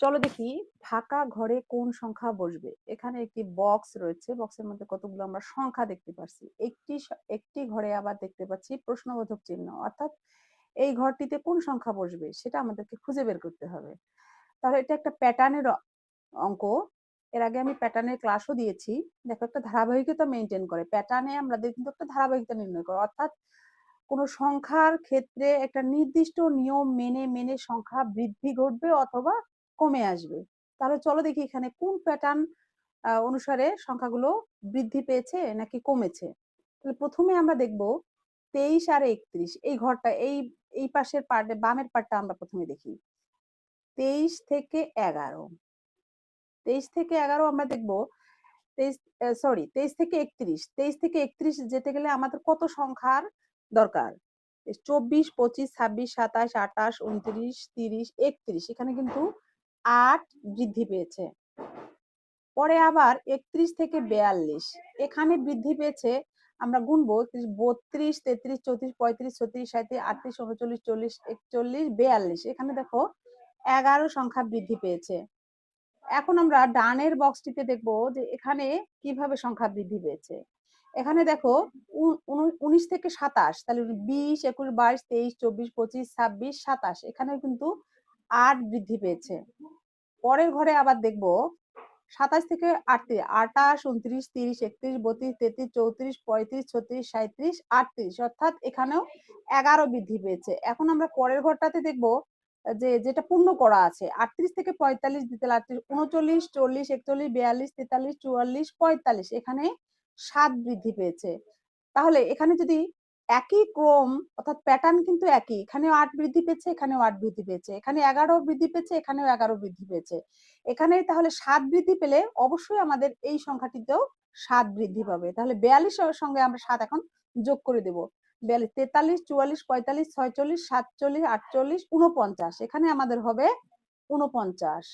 চলো দেখি ফাঁকা ঘরে কোন সংখ্যা বসবে? এখানে একটি বক্স রয়েছে। বক্সের মধ্যে কতগুলো আমরা সংখ্যা দেখতে পাচ্ছি একটি একটি ঘরে আবার দেখতে পাচ্ছি প্রশ্নবোধক চিহ্ন। অর্থাৎ এই ঘরটিতে কোন সংখ্যা বসবে সেটা আমাদেরকে খুঁজে বের করতে হবে। তাহলে এটা একটা প্যাটার্নের অঙ্ক। এর আগে আমি প্যাটার্নের ক্লাসও দিয়েছি। দেখো একটা ধারাবাহিকতা মেনটেন করে। প্যাটার্নে আমাদের কিন্তু একটা ধারাবাহিকতা নির্ণয় করে। অর্থাৎ কোনো সংখ্যার ক্ষেত্রে একটা নির্দিষ্ট নিয়ম মেনে মেনে সংখ্যা বৃদ্ধি ঘটবে অথবা কমে আসবে। তাহলে চলো দেখি এখানে কোন প্যাটার্ন অনুসারে সংখ্যাগুলো বৃদ্ধি পেয়েছে নাকি কমেছে। তাহলে প্রথমে আমরা দেখব তেইশ আর একত্রিশ। এই ঘরটা, এই এই পাশের পার্টে বামের পার্টটা আমরা প্রথমে দেখি। তেইশ থেকে এগারো। তেইশ থেকে এগারো আমরা দেখব, তেইশ সরি তেইশ থেকে একত্রিশ। তেইশ থেকে একত্রিশ যেতে গেলে আমাদের কত সংখ্যার দরকার? চব্বিশ, পঁচিশ, ছাব্বিশ, সাতাশ, আঠাশ, উনত্রিশ, তিরিশ, একত্রিশ। এখানে কিন্তু আট বৃদ্ধি পেয়েছে। পরে আবার একত্রিশ থেকে বেয়াল্লিশ। এখানে বৃদ্ধি পেয়েছে, আমরা গুনবো বত্রিশ, তেত্রিশ, চৌত্রিশ, পঁয়ত্রিশ, ছত্রিশ সাঁত্রিশ আটত্রিশ, উনচল্লিশ, চল্লিশ, একচল্লিশ, বেয়াল্লিশ। এখানে দেখো এগারো সংখ্যা বৃদ্ধি পেয়েছে। এখন আমরা ডানের বক্সটিতে দেখব যে এখানে কীভাবে সংখ্যা বৃদ্ধি পেয়েছে। এখানে দেখো উনিশ থেকে সাতাশ, তাহলে বিশ, একুশ, বাইশ, তেইশ, চব্বিশ, পঁচিশ, ছাব্বিশ, সাতাশ। এখানে কিন্তু আট বৃদ্ধি পেয়েছে। পরের ঘরে আবার দেখব, সাতাশ থেকে আটত্রিশ, আটাশ উনত্রিশ তিরিশ, একত্রিশ, বত্রিশ, তেত্রিশ, চৌত্রিশ, পঁয়ত্রিশ, ছত্রিশ সাঁত্রিশ আটত্রিশ, অর্থাৎ এখানেও এগারো বৃদ্ধি পেয়েছে। এখন আমরা পরের ঘরটাতে দেখব, যে যেটা পূর্ণ করা আছে, আটত্রিশ থেকে পঁয়তাল্লিশ দিতে আটত্রিশ উনচল্লিশ চল্লিশ, একচল্লিশ, বিয়াল্লিশ, তেতাল্লিশ, চুয়াল্লিশ, পঁয়তাল্লিশ, এখানে সাত বৃদ্ধি পেয়েছে। তাহলে এখানে যদি একই ক্রম, অর্থাৎ প্যাটার্ন কিন্তু একই। এখানেও আট বৃদ্ধি পেয়েছে, এখানেও আট বৃদ্ধি পেয়েছে। এখানে এগারো বৃদ্ধি পেয়েছে, এখানেও এগারো বৃদ্ধি পেয়েছে। এখানে তাহলে সাত বৃদ্ধি পেলে অবশ্যই আমাদের এই সংখ্যাটিতেও সাত বৃদ্ধি পাবে। তাহলে বিয়াল্লিশের সঙ্গে আমরা সাত এখন যোগ করে দেব। বিয়াল্লিশ, তেতাল্লিশ, চুয়াল্লিশ, পঁয়তাল্লিশ, ছয়চল্লিশ, সাতচল্লিশ, আটচল্লিশ উনপঞ্চাশ এখানে আমাদের হবে উনপঞ্চাশ